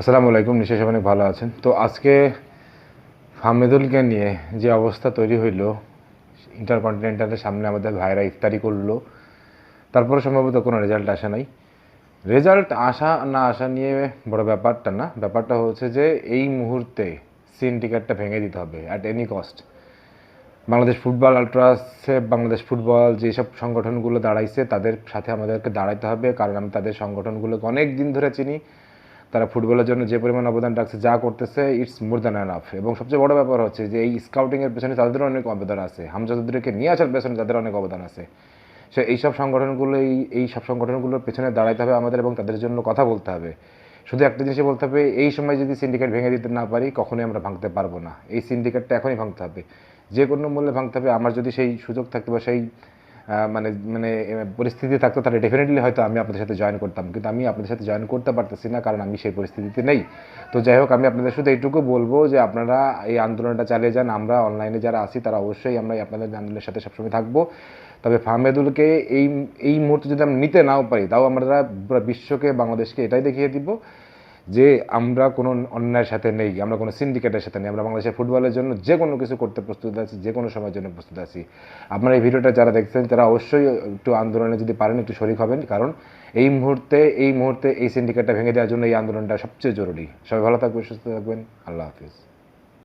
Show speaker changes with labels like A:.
A: আসসালামু আলাইকুম সবাই অনেক ভালো আছেন। তো আজকে হামেদুলকে নিয়ে যে অবস্থা তৈরি হইল, ইন্টারকন্টিনেন্টালের সামনে আমাদের ভাইরা ইফতারি করল, তারপরে সম্ভবত কোনো রেজাল্ট আসে নাই। রেজাল্ট আসা না আসা নিয়ে বড় ব্যাপারটা না, ব্যাপারটা হচ্ছে যে এই মুহূর্তে সিন্ডিকেটটা ভেঙে দিতে হবে at any cost Bangladesh football আলট্রাসে, Bangladesh football যেসব সংগঠনগুলো দাঁড়াইছে, তাদের সাথে আমাদেরকে দাঁড়াইতে হবে, কারণ আমি তাদের সংগঠনগুলোকে অনেক দিন ধরে চিনি। তারা ফুটবলের জন্য যে পরিমাণ অবদান রাখছে, যা করতেছে ইটস মোর দ্যান অ্যানাফ এবং সবচেয়ে বড় ব্যাপার হচ্ছে যে এই স্কাউটিংয়ের পেছনে তাদেরও অনেক অবদান আছে। হামজাদুদ্দিনকে নিয়ে আসার পেছনে তাদের অনেক অবদান আছে। সে এইসব সংগঠনগুলো এই সব সংগঠনগুলোর পেছনে দাঁড়াইতে হবে আমাদের এবং তাদের জন্য কথা বলতে হবে। শুধু একটা জিনিসই বলতে হবে, এই সময় যদি সিন্ডিকেট ভেঙে দিতে না পারি, কখনোই আমরা ভাঙতে পারব না। এই সিন্ডিকেটটা এখনই ভাঙতে হবে। যে কোনো মূল্যে ভাঙতে হবে। আমার যদি সেই সুযোগ থাকতো বা সেই মানে মানে পরিস্থিতি থাকতো, তাহলে ডেফিনেটলি হয়তো আমি আপনাদের সাথে জয়েন করতাম। কিন্তু আমি আপনাদের সাথে জয়েন করতে পারতেছি না, কারণ আমি সেই পরিস্থিতিতে নেই। তো যাই হোক, আমি আপনাদের শুধু এইটুকু বলব যে, আপনারা এই আন্দোলনটা চালিয়ে যান। আমরা অনলাইনে যারা আছি, তারা অবশ্যই আমরা আপনাদের আন্দোলনের সাথে সবসময় থাকব। তবে ফাহমেদুলকে এই এই মুহূর্তে যদি আমরা নিতে নাও পারি, তাও আমরা পুরো বিশ্বকে, বাংলাদেশকে এটাই দেখিয়ে দিব যে আমরা কোনো অন্যায়ের সাথে নেই, আমরা কোনো সিন্ডিকেটের সাথে নেই, আমরা বাংলাদেশের ফুটবলের জন্য যে কোনো কিছু করতে প্রস্তুত আছি, যে কোনো সময়ের জন্য প্রস্তুত আছি। আপনারা এই ভিডিওটা যারা দেখছেন, তারা অবশ্যই একটু আন্দোলনে যদি পারেন, একটু শরিক হবেন। কারণ এই মুহূর্তে এই মুহূর্তে এই সিন্ডিকেটটা ভেঙে দেওয়ার জন্য এই আন্দোলনটা সবচেয়ে জরুরি। সবাই ভালো থাকবেন, সুস্থ থাকবেন। আল্লাহ হাফিজ।